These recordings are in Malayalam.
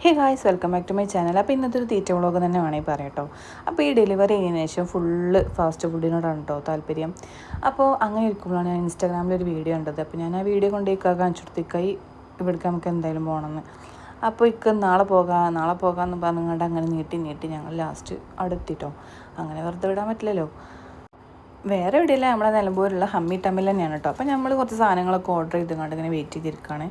Hey guys welcome back to my channel അപ്പോൾ ഇന്നത്തെ ഒരു തീറ്റ വ്ളോഗ് തന്നെ വേണമെങ്കിൽ പറയാം കേട്ടോ അപ്പോൾ ഈ ഡെലിവറി കഴിഞ്ഞതിന് ശേഷം ഫുള്ള് ഫാസ്റ്റ് ഫുഡിനോടാണ് കേട്ടോ താല്പര്യം. അപ്പോൾ അങ്ങനെ ഇരിക്കുമ്പോഴാണ് ഞാൻ ഇൻസ്റ്റാഗ്രാമിൽ ഒരു വീഡിയോ കണ്ടത്. അപ്പോൾ ഞാൻ ആ വീഡിയോ കൊണ്ട് ഇക്കാ കാണിച്ചു ഇവിടേക്ക് നമുക്ക് എന്തായാലും പോകണമെന്ന് അപ്പോൾ ഇക്ക നാളെ പോകാം നാളെ പോകാമെന്ന് പറഞ്ഞുകൊണ്ട് അങ്ങനെ നീട്ടി നീട്ടി ഞങ്ങൾ ലാസ്റ്റ് അടുത്തിട്ടോ അങ്ങനെ വെറുതെ വിടാൻ പറ്റില്ലല്ലോ. വേറെ എവിടെയല്ല നമ്മുടെ നിലമ്പൂരുള്ള ഹമ്മി ടമ്മിൽ തന്നെയാണ് കേട്ടോ. അപ്പോൾ നമ്മൾ കുറച്ച് സാധനങ്ങളൊക്കെ ഓർഡർ ചെയ്തുകൊണ്ട് ഇങ്ങനെ വെയിറ്റ് ചെയ്തിരിക്കുകയാണ്.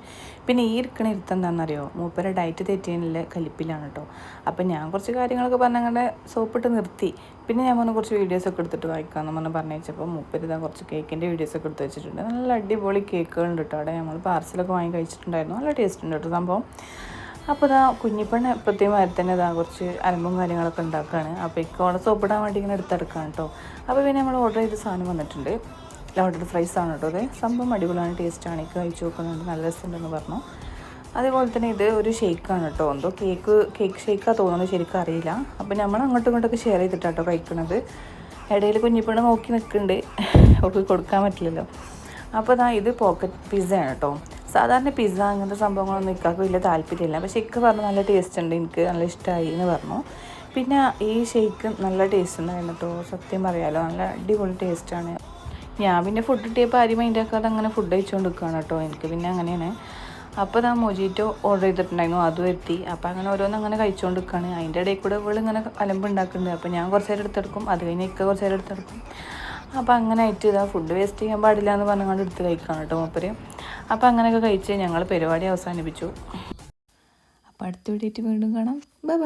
പിന്നെ ഈ ഇരിക്കണ ഇരുത്തം എന്താണെന്നറിയോ? മൂപ്പരെ ഡയറ്റ് തെറ്റിയതിനുള്ള കലിപ്പിലാണ് കേട്ടോ. അപ്പോൾ ഞാൻ കുറച്ച് കാര്യങ്ങളൊക്കെ പറഞ്ഞങ്ങനെ സോപ്പിട്ട് നിർത്തി. പിന്നെ ഞാൻ പറഞ്ഞു കുറച്ച് വീഡിയോസൊക്കെ എടുത്തിട്ട് വായിക്കാമെന്ന് പറഞ്ഞ് പറഞ്ഞു വെച്ചപ്പോൾ മൂപ്പര് ഇതാ കുറച്ച് കേക്കിന്റെ വീഡിയോസൊക്കെ എടുത്ത് വെച്ചിട്ടുണ്ട്. നല്ല അടിപൊളി കേക്കുകളുണ്ട് കേട്ടോ. അവിടെ നമ്മൾ പാർസലൊക്കെ വാങ്ങി കഴിച്ചിട്ടുണ്ടായിരുന്നു. നല്ല ടേസ്റ്റ് ഉണ്ട് കേട്ടോ. സംഭവം അപ്പോൾ ഇതാ കുഞ്ഞിപ്പണ്ണ ഇപ്പോഴത്തെ മാതിരി തന്നെ ഇതാ കുറച്ച് അലമ്പും കാര്യങ്ങളൊക്കെ ഉണ്ടാക്കുകയാണ് അപ്പോൾ ഇക്കോടെ സോപ്പിടാൻ വേണ്ടി ഇങ്ങനെ എടുത്തെടുക്കുകയാണ് കേട്ടോ അപ്പോൾ പിന്നെ നമ്മൾ ഓർഡർ ചെയ്ത സാധനം വന്നിട്ടുണ്ട്. ലോഡഡ് ഫ്രൈസ് ആണ് കേട്ടോ അത് സംഭവം അടിപൊളിയാണ് ടേസ്റ്റാണ് എനിക്ക് കഴിച്ചു നോക്കുന്നുണ്ട് നല്ല രസമുണ്ടെന്ന് പറഞ്ഞു. അതേപോലെ തന്നെ ഇത് ഒരു ഷേക്കാണ് കേട്ടോ എന്തോ കേക്ക് കേക്ക് ഷേക്കാണ് തോന്നുന്നത് ശരിക്കും അറിയില്ല. അപ്പോൾ നമ്മൾ അങ്ങോട്ടും ഇങ്ങോട്ടൊക്കെ ഷെയർ ചെയ്തിട്ടാട്ടോ കഴിക്കുന്നത് ഇടയിൽ കുഞ്ഞിപ്പെണ്ണ നോക്കി നിൽക്കുന്നുണ്ട് അവർക്ക് കൊടുക്കാൻ പറ്റില്ലല്ലോ. അപ്പോൾ ഇതാ ഇത് പോക്കറ്റ് പിസ്സയാണ് കേട്ടോ സാധാരണ പിസ്സ അങ്ങനത്തെ സംഭവങ്ങളൊന്നും ഇക്കാക്ക് വലിയ താല്പര്യമില്ല. പക്ഷേ ഇക്ക പറഞ്ഞു നല്ല ടേസ്റ്റ് ഉണ്ട് എനിക്ക് നല്ല ഇഷ്ടമായി എന്ന് പറഞ്ഞു. പിന്നെ ഈ ഷേക്ക് നല്ല ടേസ്റ്റ് ഉണ്ടായിരുന്നു കേട്ടോ സത്യം പറയാലോ. നല്ല അടിപൊളി ടേസ്റ്റാണ് ഞാൻ പിന്നെ ഫുഡ് കിട്ടിയപ്പോൾ ആരും ആക്കാതെ അങ്ങനെ ഫുഡ് കഴിച്ചുകൊണ്ട് നിൽക്കുകയാണ് കേട്ടോ എനിക്ക് പിന്നെ അങ്ങനെയാണ്. അപ്പോൾ ഞാൻ മൊജീറ്റോ ഓർഡർ ചെയ്തിട്ടുണ്ടായിരുന്നു അതും എത്തി അപ്പോൾ അങ്ങനെ ഓരോന്നും അങ്ങനെ കഴിച്ചുകൊണ്ട് നിൽക്കുകയാണ് അതിന്റെ ഇടയിൽ കൂടെ ഇവൾ ഇങ്ങനെ അലമ്പ് ഉണ്ടാക്കുന്നുണ്ട്. അപ്പോൾ ഞാൻ കുറച്ച് നേരം എടുത്തെടുക്കും. അത് കഴിഞ്ഞ് ഇക്ക കുറച്ച് നേരം എടുത്തെടുക്കും. അപ്പോൾ അങ്ങനെ ആയിട്ട് ഇതാ ഫുഡ് വേസ്റ്റ് ചെയ്യാൻ പാടില്ല എന്ന് പറഞ്ഞുകൊണ്ട് എടുത്ത് കഴിക്കാണ് കേട്ടോ മൂപ്പര്. അപ്പോൾ അങ്ങനെയൊക്കെ കഴിച്ച് ഞങ്ങൾ പരിപാടി അവസാനിപ്പിച്ചു. അപ്പോൾ അടുത്ത വീഡിയോ വീണ്ടും കാണാം. ബൈ